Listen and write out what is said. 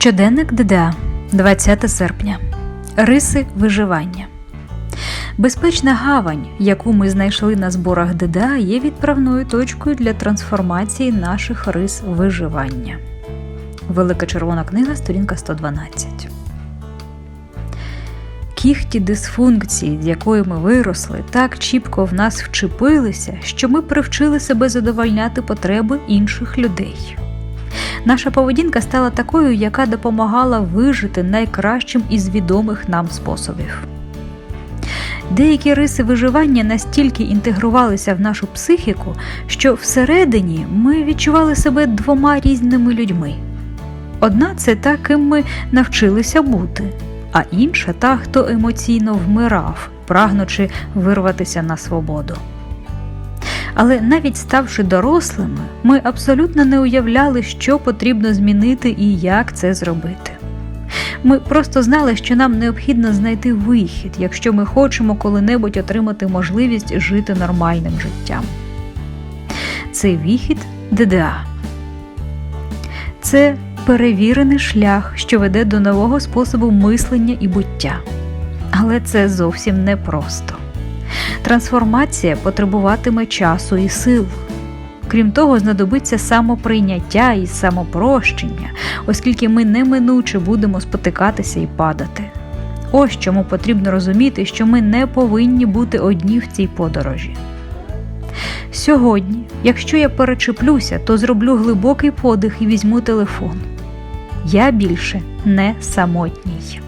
Щоденник ДДА, 20 серпня. Риси виживання. Безпечна гавань, яку ми знайшли на зборах ДДА, є відправною точкою для трансформації наших рис виживання. Велика червона книга, сторінка 112. Кіхті дисфункції, з якої ми виросли, так чіпко в нас вчепилися, що ми привчили себе задовольняти потреби інших людей. Наша поведінка стала такою, яка допомагала вижити найкращим із відомих нам способів. Деякі риси виживання настільки інтегрувалися в нашу психіку, що всередині ми відчували себе двома різними людьми. Одна це та, ким ми навчилися бути, а інша та, хто емоційно вмирав, прагнучи вирватися на свободу. Але навіть ставши дорослими, ми абсолютно не уявляли, що потрібно змінити і як це зробити. Ми просто знали, що нам необхідно знайти вихід, якщо ми хочемо коли-небудь отримати можливість жити нормальним життям. Цей вихід ДДА. Це перевірений шлях, що веде до нового способу мислення і буття. Але це зовсім непросто. Трансформація потребуватиме часу і сил. Крім того, знадобиться самоприйняття і самопрощення, оскільки ми неминуче будемо спотикатися і падати. Ось чому потрібно розуміти, що ми не повинні бути одні в цій подорожі. Сьогодні, якщо я перечеплюся, то зроблю глибокий подих і візьму телефон. Я більше не самотній.